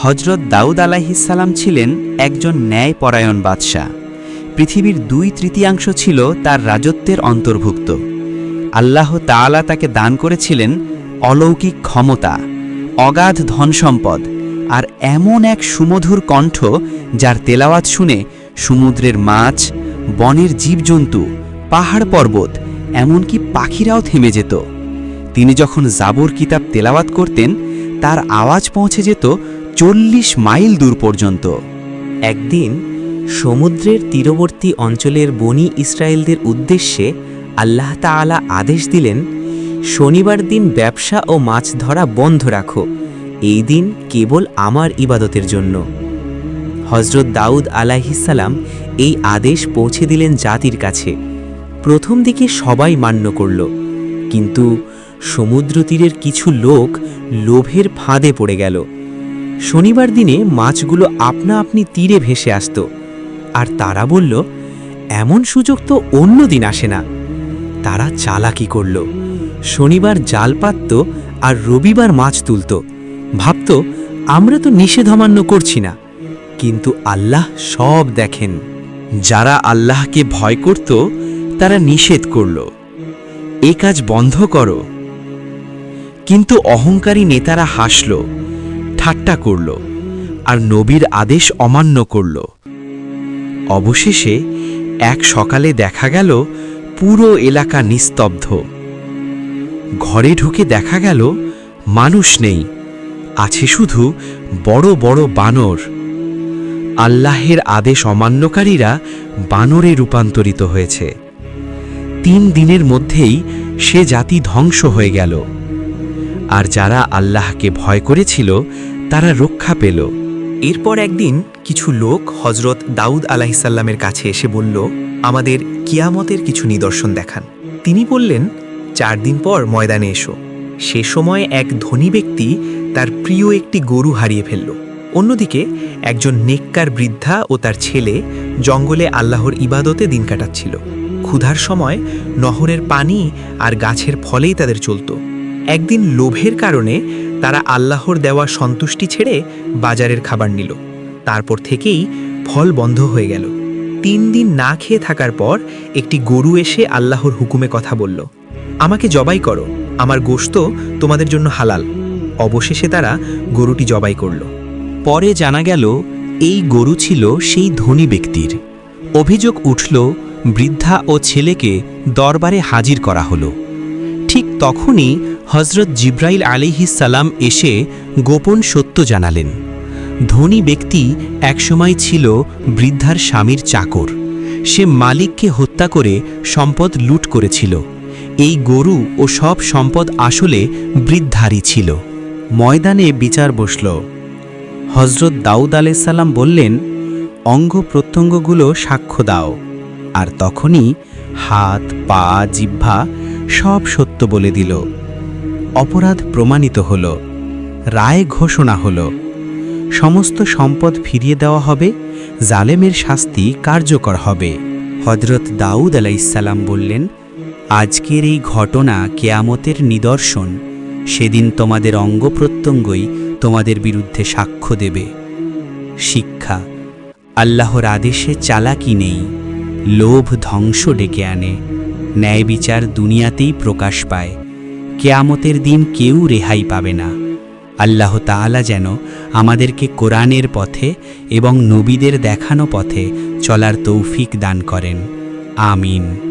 হজরত দাউদ আলাহিসাল্লাম ছিলেন একজন ন্যায়পরায়ণ বাদশাহ। পৃথিবীর দুই তৃতীয়াংশ ছিল তার রাজত্বের অন্তর্ভুক্ত। আল্লাহ তাআলা তাকে দান করেছিলেন অলৌকিক ক্ষমতা, অগাধ ধনসম্পদ আর এমন এক সুমধুর কণ্ঠ যার তেলাওয়াত শুনে সমুদ্রের মাছ, বনের জীবজন্তু, পাহাড় পর্বত, এমনকি পাখিরাও থেমে যেত। তিনি যখন জাবর কিতাব তেলাওয়াত করতেন, তার আওয়াজ পৌঁছে যেত চল্লিশ মাইল দূর পর্যন্ত। একদিন সমুদ্রের তীরবর্তী অঞ্চলের বনি ইসরায়েলদের উদ্দেশ্যে আল্লাহ তাআলা আদেশ দিলেন, শনিবার দিন ব্যবসা ও মাছ ধরা বন্ধ রাখো। এই দিন কেবল আমার ইবাদতের জন্য। হজরত দাউদ আলাহিসাল্লাম এই আদেশ পৌঁছে দিলেন জাতির কাছে। প্রথম দিকে সবাই মান্য করল, কিন্তু সমুদ্র তীরের কিছু লোক লোভের ফাঁদে পড়ে গেল। শনিবার দিনে মাছগুলো আপনা আপনি তীরে ভেসে আসত, আর তারা বলল, এমন সুযোগ তো অন্য দিন আসে না। তারা চালাকি করল, শনিবার জাল পাতত আর রবিবার মাছ তুলত। ভাবত, আমরা তো নিষেধ অমান্য করছি না। কিন্তু আল্লাহ সব দেখেন। যারা আল্লাহকে ভয় করত, তারা নিষেধ করল। এ কাজ বন্ধ করো। কিন্তু অহংকারী নেতারা হাসল ঠাট্টা করল আর নবীর আদেশ অমান্য করল। অবশেষে এক সকালে দেখা গেল, পুরো এলাকা নিস্তব্ধ। ঘরে ঢুকে দেখা গেল, মানুষ নেই, আছে শুধু বড় বড় বানর। আল্লাহের আদেশ অমান্যকারীরা বানরে রূপান্তরিত হয়েছে। তিন দিনের মধ্যেই সে জাতি ধ্বংস হয়ে গেল। আর যারা আল্লাহকে ভয় করেছিল তারা রক্ষা পেল। এরপর একদিন কিছু লোক হজরত দাউদ আলাহিসাল্লামের কাছে এসে বলল, আমাদের কিয়ামতের কিছু নিদর্শন দেখান। তিনি বললেন, চার দিন পর ময়দানে এসো। সে সময় এক ধনী ব্যক্তি তার প্রিয় একটি গরু হারিয়ে ফেলল। অন্যদিকে একজন নেককার বৃদ্ধা ও তার ছেলে জঙ্গলে আল্লাহর ইবাদতে দিন কাটাচ্ছিল। ক্ষুধার সময় নহরের পানি আর গাছের ফলেই তাদের চলত। একদিন লোভের কারণে তারা আল্লাহর দেওয়া সন্তুষ্টি ছেড়ে বাজারের খাবার নিল। তারপর থেকেই ফল বন্ধ হয়ে গেল। তিন দিন না খেয়ে থাকার পর একটি গরু এসে আল্লাহর হুকুমে কথা বলল, আমাকে জবাই করো, আমার গোশত তোমাদের জন্য হালাল। অবশেষে তারা গরুটি জবাই করল। পরে জানা গেল, এই গরু ছিল সেই ধনী ব্যক্তির। অভিযোগ উঠল, বৃদ্ধা ও ছেলেকে দরবারে হাজির করা হলো। ঠিক তখনই হজরত জিব্রাইল সালাম এসে গোপন সত্য জানালেন। ধনী ব্যক্তি একসময় ছিল বৃদ্ধার স্বামীর চাকর। সে মালিককে হত্যা করে সম্পদ লুট করেছিল। এই গরু ও সব সম্পদ আসলে বৃদ্ধারই ছিল। ময়দানে বিচার বসল। হজরত দাউদ আলাইসাল্লাম বললেন, অঙ্গ প্রত্যঙ্গগুলো সাক্ষ্য দাও। আর তখনই হাত, পা, জিহ্বা সব সত্য বলে দিল। অপরাধ প্রমাণিত হল, রায় ঘোষণা হল। সমস্ত সম্পদ ফিরিয়ে দেওয়া হবে, জালেমের শাস্তি কার্যকর হবে। হজরত দাউদ আলাইসাল্লাম বললেন, আজকের এই ঘটনা কেয়ামতের নিদর্শন। সেদিন তোমাদের অঙ্গ প্রত্যঙ্গই তোমাদের বিরুদ্ধে সাক্ষ্য দেবে। শিক্ষা, আল্লাহর আদেশে চালাকি নেই, লোভ ধ্বংস ডেকে আনে। ন্যায় বিচার দুনিয়াতেই প্রকাশ পায়। কেয়ামতের দিন কেউ রেহাই পাবে না। আল্লাহ তাআলা যেন আমাদেরকে কোরআনের পথে এবং নবীদের দেখানো পথে চলার তৌফিক দান করেন। আমিন।